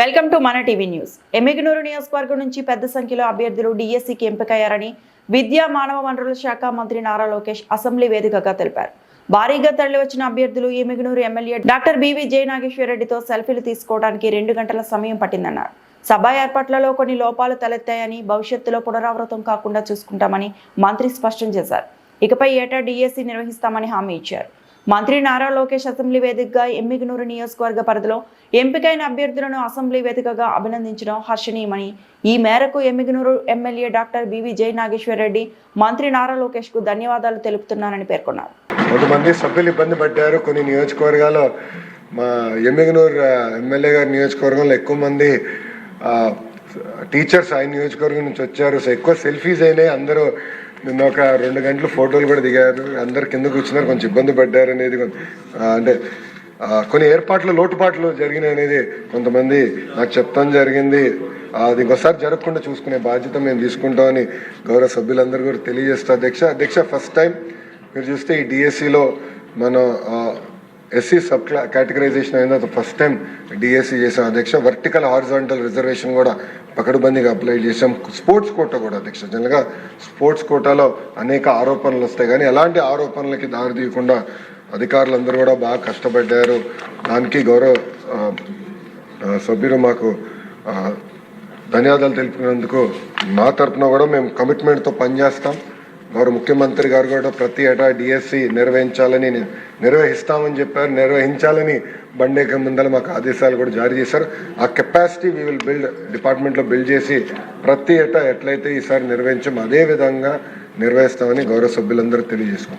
Welcome to మన TV news. Emmiganur నియోజకవర్గం నుంచి పెద్ద సంఖ్యలో అభ్యర్థులు డిఎస్సికి ఎంపికయ్యారని విద్యా మానవ వనరుల శాఖ మంత్రి నారా లోకేష్ అసెంబ్లీ వేదికగా తెలిపారు. భారీగా తరలివచ్చిన అభ్యర్థులు ఎమ్మిగనూరు ఎమ్మెల్యే డాక్టర్ బివి జయనాగేశ్వరరెడ్డితో సెల్ఫీలు తీసుకోవడానికి రెండు గంటల సమయం పట్టిందన్నారు. సభ ఏర్పాట్లలో కొన్ని లోపాలు తలెత్తాయని భవిష్యత్తులో పునరావృతం కాకుండా చూసుకుంటామని మంత్రి స్పష్టం చేశారు. ఇకపై ఏటా డిఎస్సి నిర్వహిస్తామని హామీ ఇచ్చారు. మంత్రి నారా లోకేష్ అసెంబ్లీ వేదికగా ఎమ్మిగనూరు నియోజకవర్గ పరిధిలో ఎంపికైన అభ్యర్థులను అసెంబ్లీ వేదికగా అభినందించడం హర్షణీయమని. ఈ మేరకు Emmiganur MLA doctor BV Jaya Nageswara Reddy మంత్రి నారా లోకేష్కు ధన్యవాదాలు తెలుపుతున్నారని పేర్కొన్నారు. కొంతమంది సభ్యులు ఇబ్బంది పడ్డారు. కొన్ని నియోజకవర్గాల్లో మా ఎమ్మిగనూరు ఎమ్మెల్యే గారి నియోజకవర్గంలో ఎక్కువ మంది టీచర్స్ ఆయన నియోజకవర్గం నుంచి వచ్చారు. సో ఎక్కువ సెల్ఫీస్ అయినాయి. అందరూ నిన్న ఒక రెండు గంటలు ఫోటోలు కూడా దిగారు. అందరు కింద కూర్చున్నారు. కొంచెం ఇబ్బంది పడ్డారు అనేది అంటే కొన్ని ఏర్పాట్లు లోటుపాట్లు జరిగినాయి అనేది కొంతమంది నాకు చెప్తాం జరిగింది. అది ఇంకోసారి జరగకుండా చూసుకునే బాధ్యత మేము తీసుకుంటామని గౌరవ సభ్యులందరూ కూడా తెలియజేస్తా అధ్యక్ష అధ్యక్ష ఫస్ట్ టైం మీరు చూస్తే ఈ డిఎస్సిలో మనం ఎస్సీ సబ్ క్లా కేటగరైజేషన్ అయిన ఫస్ట్ టైం డిఎస్సి చేసాం అధ్యక్ష వర్టికల్ హారిజాంటల్ రిజర్వేషన్ కూడా పకడ్బందీగా అప్లై చేసాం స్పోర్ట్స్ కోట కూడా అధ్యక్ష. జనరల్గా స్పోర్ట్స్ కోటాలో అనేక ఆరోపణలు వస్తాయి. కానీ ఎలాంటి ఆరోపణలకి దారి తీయకుండా అధికారులందరూ కూడా బాగా కష్టపడ్డారు. దానికి గౌరవ సభ్యులు మాకు ధన్యవాదాలు తెలుపుకున్నందుకు మా తరపున కూడా మేము కమిట్మెంట్తో పనిచేస్తాం. గౌరవ ముఖ్యమంత్రి గారు కూడా ప్రతి ఏటా డిఎస్సి నిర్వహించాలని నిర్వహిస్తామని చెప్పారు నిర్వహించాలని బండేక ముందర మాకు ఆదేశాలు కూడా జారీ చేశారు. ఆ కెపాసిటీ వీ విల్ బిల్డ్ డిపార్ట్మెంట్లో బిల్డ్ చేసి ప్రతి ఏటా ఎట్లయితే ఈసారి నిర్వహించాం అదే విధంగా నిర్వహిస్తామని గౌరవ సభ్యులందరూ తెలియజేసుకుంటారు